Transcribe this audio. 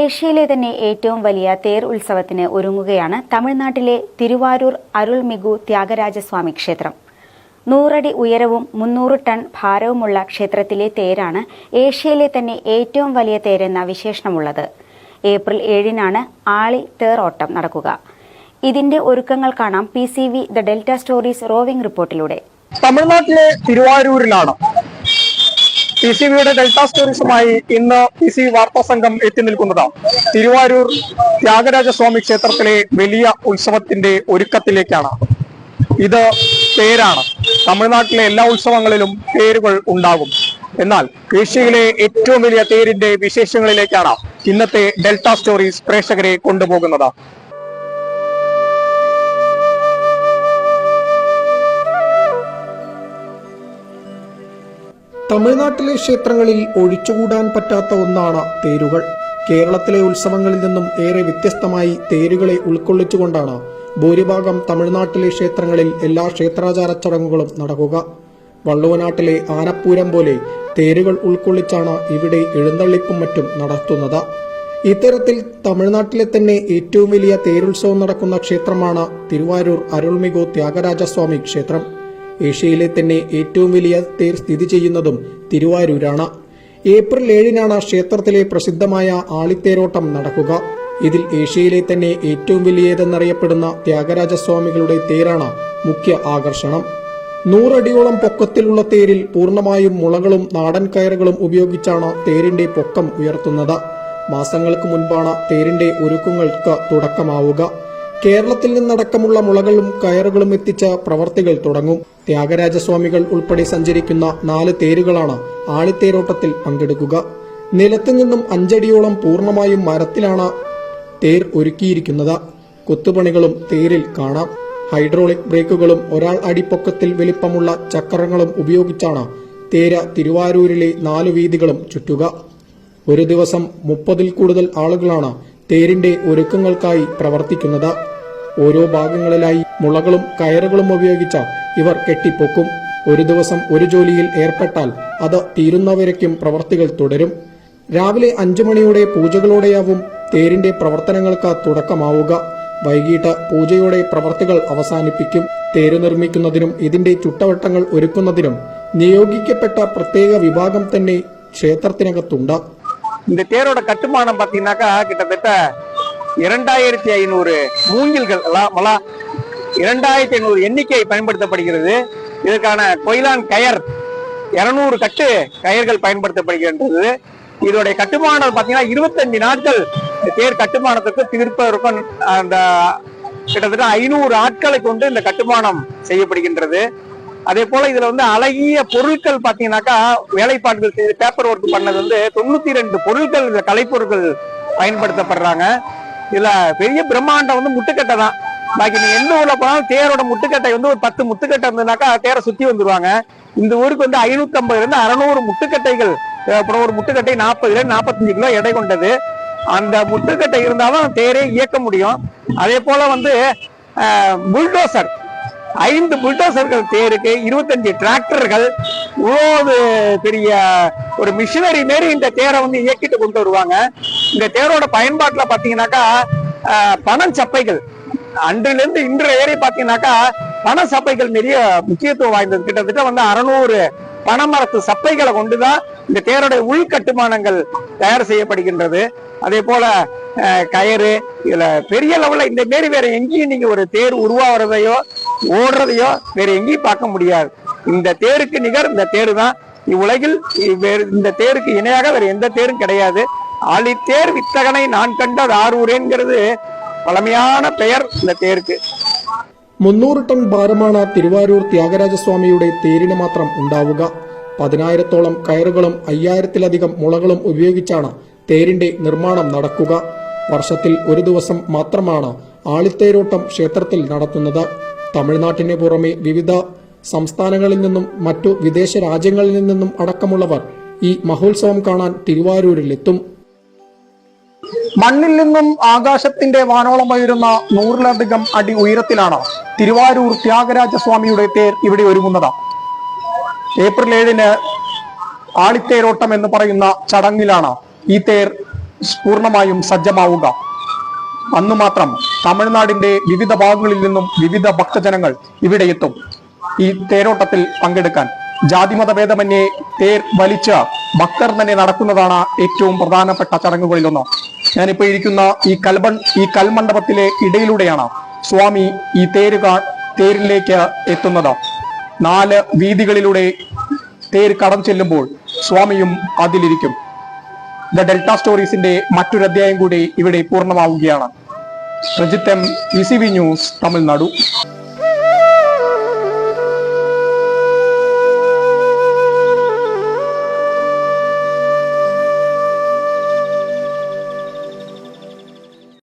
ഏഷ്യയിലെ തന്നെ ഏറ്റവും വലിയ തേർ ഉത്സവത്തിന് ഒരുങ്ങുകയാണ് തമിഴ്നാട്ടിലെ തിരുവാരൂർ അരുൾമിഗു ത്യാഗരാജസ്വാമി ക്ഷേത്രം. നൂറടി ഉയരവും മുന്നൂറ് ടൺ ഭാരവുമുള്ള ക്ഷേത്രത്തിലെ തേരാണ് ഏഷ്യയിലെ തന്നെ ഏറ്റവും വലിയ തേരെന്ന വിശേഷണമുള്ളത്. ഏപ്രിൽ ഏഴിനാണ് ആളി തേറോട്ടം നടക്കുക. ഇതിന്റെ ഒരുക്കങ്ങൾ കാണാം P C V the delta stories roving റിപ്പോർട്ടിലൂടെ. തമിഴ്നാട്ടിലെ തിരുവാരൂരിലാണ് പി സി ബിയുടെ ഡെൽറ്റ സ്റ്റോറീസുമായി ഇന്ന് പി സി വാർത്താ സംഘം എത്തി നിൽക്കുന്നത് തിരുവാരൂർ ത്യാഗരാജസ്വാമി ക്ഷേത്രത്തിലെ വലിയ ഉത്സവത്തിന്റെ ഒരുക്കത്തിലേക്കാണ്. ഇത് പേരാണ്. തമിഴ്നാട്ടിലെ എല്ലാ ഉത്സവങ്ങളിലും പേരുകൾ ഉണ്ടാകും. എന്നാൽ ഏഷ്യയിലെ ഏറ്റവും വലിയ തേരിന്റെ വിശേഷങ്ങളിലേക്കാണ് ഇന്നത്തെ ഡെൽറ്റ സ്റ്റോറീസ് പ്രേക്ഷകരെ കൊണ്ടുപോകുന്നത്. തമിഴ്നാട്ടിലെ ക്ഷേത്രങ്ങളിൽ ഒഴിച്ചുകൂടാൻ പറ്റാത്ത ഒന്നാണ് തേരുകൾ. കേരളത്തിലെ ഉത്സവങ്ങളിൽ നിന്നും ഏറെ വ്യത്യസ്തമായി തേരുകളെ ഉൾക്കൊള്ളിച്ചുകൊണ്ടാണ് ഭൂരിഭാഗം തമിഴ്നാട്ടിലെ ക്ഷേത്രങ്ങളിൽ എല്ലാ ക്ഷേത്രാചാര ചടങ്ങുകളും നടക്കുക. വള്ളുവനാട്ടിലെ ആനപ്പൂരം പോലെ തേരുകൾ ഉൾക്കൊള്ളിച്ചാണ് ഇവിടെ എഴുന്നള്ളിപ്പും മറ്റും നടത്തുന്നത്. ഇത്തരത്തിൽ തമിഴ്നാട്ടിലെ തന്നെ ഏറ്റവും വലിയ തേരുത്സവം നടക്കുന്ന ക്ഷേത്രമാണ് തിരുവാരൂർ അരുൾമികു ത്യാഗരാജസ്വാമി ക്ഷേത്രം. ഏഷ്യയിലെ തന്നെ ഏറ്റവും വലിയ തേർ സ്ഥിതി ചെയ്യുന്നതും തിരുവാരൂരാണ്. ഏപ്രിൽ ഏഴിനാണ് ക്ഷേത്രത്തിലെ പ്രസിദ്ധമായ ആളിത്തേരോട്ടം നടക്കുക. ഇതിൽ ഏഷ്യയിലെ തന്നെ ഏറ്റവും വലിയതെന്നറിയപ്പെടുന്ന ത്യാഗരാജസ്വാമികളുടെ തേരാണ് മുഖ്യ ആകർഷണം. നൂറടിയോളം പൊക്കത്തിലുള്ള തേരിൽ പൂർണമായും മുളകളും നാടൻ കയറുകളും ഉപയോഗിച്ചാണ് തേരിന്റെ പൊക്കം ഉയർത്തുന്നത്. മാസങ്ങൾക്ക് മുൻപാണ് തേരിന്റെ ഒരുക്കങ്ങൾക്ക് തുടക്കമാവുക. കേരളത്തിൽ നിന്നടക്കമുള്ള മുളകളും കയറുകളും എത്തിച്ച പ്രവർത്തികൾ തുടങ്ങും. ത്യാഗരാജസ്വാമികൾ ഉൾപ്പെടെ സഞ്ചരിക്കുന്ന നാല് തേരുകളാണ് ആളിത്തേരോട്ടത്തിൽ പങ്കെടുക്കുക. നിലത്തു നിന്നും അഞ്ചടിയോളം പൂർണമായും മരത്തിലാണ് തേർ ഒരുക്കിയിരിക്കുന്നത്. കൊത്തുപണികളും തേരിൽ കാണാം. ഹൈഡ്രോളിക് ബ്രേക്കുകളും ഒരാൾ അടിപ്പൊക്കത്തിൽ വലിപ്പമുള്ള ചക്രങ്ങളും ഉപയോഗിച്ചാണ് തേര തിരുവാരൂരിലെ നാലു വീതികളും ചുറ്റുക. ഒരു ദിവസം മുപ്പതിൽ കൂടുതൽ ആളുകളാണ് തേരിന്റെ ഒരുക്കങ്ങൾക്കായി പ്രവർത്തിക്കുന്നത്. ഓരോ ഭാഗങ്ങളിലായി മുളകളും കയറുകളും ഉപയോഗിച്ച ഇവർ കെട്ടിപ്പൊക്കും ഒരു ദിവസം ഒരു ജോലിയിൽ ഏർപ്പെട്ടാൽ അത് തീരുന്നവരയ്ക്കും പ്രവർത്തികൾ തുടരും രാവിലെ അഞ്ചു മണിയോടെ പൂജകളോടെയാവും തേരിന്റെ പ്രവർത്തനങ്ങൾക്ക് തുടക്കമാവുക വൈകിട്ട് പൂജയോടെ പ്രവർത്തികൾ അവസാനിപ്പിക്കും തേര് നിർമ്മിക്കുന്നതിനും ഇതിന്റെ ചുട്ടവട്ടങ്ങൾ ഒരുക്കുന്നതിനും നിയോഗിക്കപ്പെട്ട പ്രത്യേക വിഭാഗം തന്നെ ക്ഷേത്രത്തിനകത്തുണ്ട് இந்த தேரோட கட்டுமானம் பாத்தீங்கன்னாக்கா கிட்டத்தட்ட இரண்டாயிரத்தி ஐநூறு மூங்கில்கள் எல்லாம் எல்லாம் இரண்டாயிரத்தி ஐநூறு எண்ணிக்கை பயன்படுத்தப்படுகிறது. இதற்கான கொயிலான் கயர் இருநூறு கட்டு கயர்கள் பயன்படுத்தப்படுகின்றது. இதோடைய கட்டுமானம் பாத்தீங்கன்னா இருபத்தஞ்சு நாட்கள் இந்த தேர் கட்டுமானத்துக்கு தீர்ப்பதற்கும் அந்த கிட்டத்தட்ட ஐநூறு ஆட்களை கொண்டு இந்த கட்டுமானம் செய்யப்படுகின்றது. அதே போல இதுல வந்து அழகிய பொருட்கள் பாத்தீங்கன்னாக்கா வேலைப்பாடுகள் செய்து பேப்பர் ஒர்க் பண்ணது வந்து தொண்ணூத்தி ரெண்டு பொருட்கள் இந்த கலைப்பொருட்கள் பயன்படுத்தப்படுறாங்க. இதுல பெரிய பிரம்மாண்டம் வந்து முட்டுக்கட்டை தான். பாக்கி நீ எந்த ஊர்ல போனாலும் தேரோட முட்டுக்கட்டை வந்து ஒரு பத்து முட்டுக்கட்டை இருந்ததுனாக்கா தேரை சுத்தி வந்துருவாங்க. இந்த ஊருக்கு வந்து ஐநூத்தி ஐம்பதுல இருந்து அறுநூறு முட்டுக்கட்டைகள் அப்புறம் ஒரு முட்டுக்கட்டை நாற்பதுல இருந்து நாற்பத்தஞ்சு கிலோ எடை கொண்டது. அந்த முட்டுக்கட்டை இருந்தாலும் தேரே இயக்க முடியும். அதே போல வந்து புல்டோசர் ஐந்து புல்டோசர்கள் தேருக்கு இருபத்தஞ்சு டிராக்டர்கள் இவ்வளவு பெரிய ஒரு மிஷினரி மாரி இந்த தேரை வந்து இயக்கிட்டு கொண்டு வருவாங்க. இந்த தேரோட பயன்பாட்டுல பாத்தீங்கன்னாக்கா பணம் சப்பைகள் அன்றிலிருந்து இன்று வரை பாத்தீங்கன்னாக்கா பண சப்பைகள் நிறைய முக்கியத்துவம் வாய்ந்தது. கிட்டத்தட்ட வந்து அறுநூறு பனைமரத்து சப்பைகளை கொண்டுதான் இந்த தேருடைய உள்கட்டுமானங்கள் தயார் செய்யப்படுகின்றது. அதே போல அஹ், கயிறு இதுல பெரிய லெவல்ல இந்த மாரி வேற எங்கேயும் நீங்க ஒரு தேர் உருவாகிறதையோ ஓடுறதையோ வேற எங்கேயும் பார்க்க முடியாது. இந்த தேருக்கு நிகர் இந்த தேரு தான். இவ்வுலகில் வேறு இந்த தேருக்கு இணையாக வேற எந்த தேரும் கிடையாது. ஆழித்தேர் வித்தகனை நான் கண்டது ஆரூரேங்கிறது பழமையான பெயர் இந்த தேருக்கு മുന്നൂറ് ടൺ ഭാരമാണ് തിരുവാരൂർ ത്യാഗരാജസ്വാമിയുടെ തേരിന് മാത്രം ഉണ്ടാവുക പതിനായിരത്തോളം കയറുകളും അയ്യായിരത്തിലധികം മുളകളും ഉപയോഗിച്ചാണ് തേരിന്റെ നിർമ്മാണം നടക്കുക വർഷത്തിൽ ഒരു ദിവസം മാത്രമാണ് ആളിത്തേരോട്ടം ക്ഷേത്രത്തിൽ നടത്തുന്നത് തമിഴ്നാട്ടിന് പുറമെ വിവിധ സംസ്ഥാനങ്ങളിൽ നിന്നും മറ്റു വിദേശ രാജ്യങ്ങളിൽ നിന്നും അടക്കമുള്ളവർ ഈ മഹോത്സവം കാണാൻ തിരുവാരൂരിലെത്തും മണ്ണിൽ നിന്നും ആകാശത്തിന്റെ വാനോളം ഉയരുന്ന നൂറിലധികം അടി ഉയരത്തിലാണ് തിരുവാരൂർ ത്യാഗരാജസ്വാമിയുടെ തേർ ഇവിടെ ഒരുങ്ങുന്നത്. ഏപ്രിൽ ഏഴിന് ആളിത്തേരോട്ടം എന്ന് പറയുന്ന ചടങ്ങിലാണ് ഈ തേർ പൂർണമായും സജ്ജമാവുക. അന്ന് മാത്രം തമിഴ്നാടിന്റെ വിവിധ ഭാഗങ്ങളിൽ നിന്നും വിവിധ ഭക്തജനങ്ങൾ ഇവിടെ എത്തും ഈ തേരോട്ടത്തിൽ പങ്കെടുക്കാൻ. ജാതിമത ഭേദമന്യേ തേർ വലിച്ച ഭക്തർ തന്നെ നടക്കുന്നതാണ് ഏറ്റവും പ്രധാനപ്പെട്ട ചടങ്ങുകളിലൊന്ന്. ഞാനിപ്പോ ഇരിക്കുന്ന ഈ കൽബൺ ഈ കൽമണ്ഡപത്തിലെ ഇടയിലൂടെയാണ് സ്വാമി ഈ തേര് തേരിലേക്ക് എത്തുന്നത്. നാല് വീതികളിലൂടെ തേര് കടം ചെല്ലുമ്പോൾ സ്വാമിയും അതിലിരിക്കും. ദ ഡെൽറ്റ സ്റ്റോറീസിന്റെ മറ്റൊരു അധ്യായം കൂടി ഇവിടെ പൂർണമാവുകയാണ്. രജിത്തം E C V news Tamil Nadu.